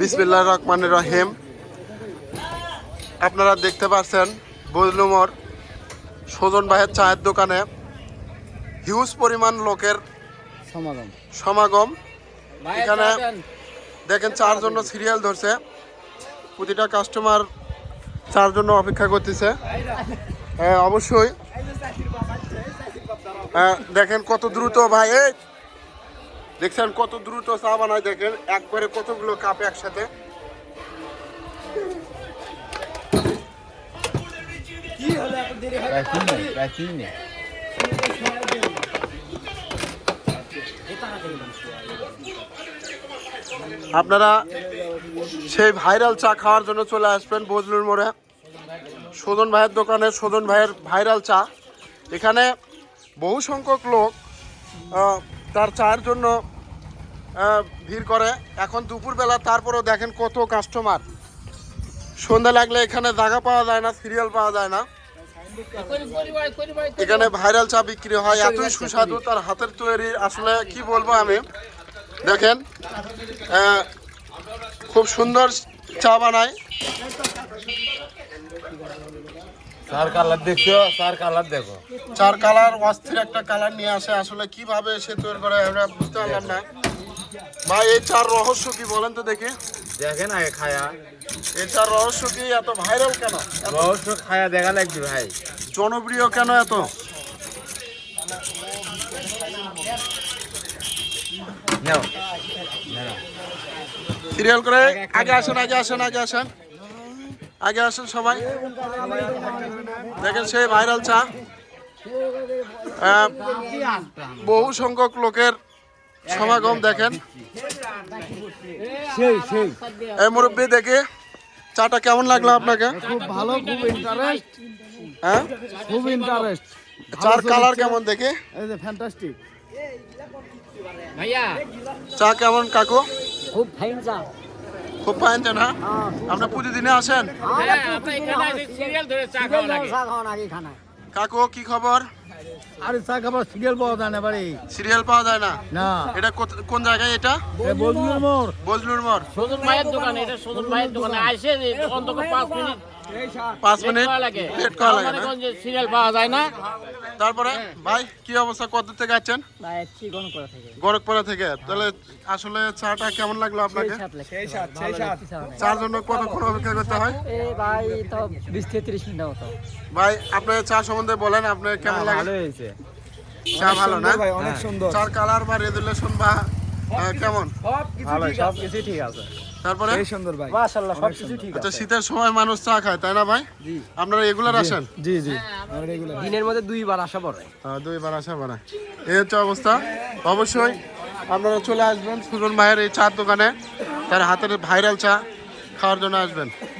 বিসমিল্লাহ রহমান রহিম। আপনারা দেখতে পাচ্ছেন বজলুমর সজন ভাইয়ের চায়ের দোকানে হিউজ পরিমাণ লোকের সমাগম। সমাগম। এখানে দেখেন চার জন্য সিরিয়াল ধরছে। প্রতিটা কাস্টমার চার জন্য অপেক্ষা করতেছে। হ্যাঁ, অবশ্যই। হ্যাঁ, দেখেন কত দ্রুত ভাই এই দেখছেন কত দ্রুত চা বানায় দেখেন, একবারে কতগুলো কাপ একসাথে। আপনারা সেই ভাইরাল চা খাওয়ার জন্য চলে আসবেন বজলুর মোড়ে। সদন ভাইয়ের দোকানে, সদন ভাইয়ের ভাইরাল চা। এখানে বহু সংখ্যক লোক তার চায়ের জন্য ভিড় করে। এখন দুপুরবেলা, তারপরেও দেখেন কত কাস্টমার সন্ধ্যা লাগলে এখানে জায়গা পাওয়া যায় না সিরিয়াল পাওয়া যায় না। এখানে ভাইরাল চা বিক্রি হয়, এতই সুস্বাদু তার হাতের তৈরি। আসলে কি বলব আমি? দেখেন খুব সুন্দর চা বানায়। চার কালার দেখছ? চার কালার দেখো। চার কালার অস্থির একটা কালার নিয়ে আসে। আসলে কীভাবে সে তৈরি করে আমরা বুঝতে পারলাম না। ভাই এই চার রহস্য কি বলেন তো দেখি। দেখেন আগে খায়া। এই চার রহস্য কি এত ভাইরাল কেন? রহস্য খায়া দেখা লাগবে ভাই। জনপ্রিয় কেন এত? সিরিয়াল করে। আগে আসেন আগে আসেন আগে আসেন। আগে আসেন সবাই। দেখেন সেই ভাইরাল চা। বহু সংখ্যক লোকের সমাগম দেখেন। এই মুরব্বী দেখে চাটা কেমন লাগল আপনাকে? খুব ভালো খুব ইন্টারেস্ট হ্যাঁ? খুব ইন্টারেস্ট চার কালার কেমন দেখে? এই যে ফ্যান্টাস্টিক চা কেমন কাকু? খুব ফাইন চা। খুব পাইন হ্যাঁ? আপনি প্রতিদিনে আসেন? কাকু কি খবর? আরে চা খাবার সিরিয়াল পাওয়া যায় না বাড়ি। সিরিয়াল পাওয়া যায় না? না। এটা কোথ- কোন জায়গায় এটা? বজলুর মোড়। বজলুর মোড়। সদর মায়ের দোকানে এটা সদর মায়ের দোকানে। আইসে অন্তত পাঁচ মিনিট। পাঁচ মিনিট। লেট করা লাগে। না? সিরিয়াল পাওয়া যায় না। তারপরে ভাই কি অবস্থা? কত থেকে আছেন করে থাকে। তাহলে আসলে চাটা কেমন লাগল আপনাকে? সেই সাত সেই সাত চার জন্য কতক্ষণ অপেক্ষা করতে হয়? ভাই তো বিশ থেকে তিরিশ মিনিট মতো। ভাই আপনার চা সম্বন্ধে বলেন আপনার কেমন লাগে? ভালো হয়েছে। চা ভালো না? ভাই অনেক সুন্দর। চার কালার বা রেজুলেশন বা কেমন? ভালো সব কিছু ঠিক আছে। তারপরে? এই সুন্দর ভাই মাশাআল্লাহ সব কিছু ঠিক আচ্ছা শীতের সময় মানুষ চা খায় তাই না ভাই? আপনারা রেগুলার আসেন? জি জি। আমরা রেগুলার দিনের মধ্যে দুইবার আসা পড়ে। হ্যাঁ দুইবার আসা পড়ে। এই হচ্ছে অবস্থা। অবশ্যই আপনারা চলে আসবেন। সুজন ভাইয়ের এই চার দোকানে তার হাতের ভাইরাল চা খাওয়ার জন্য আসবেন।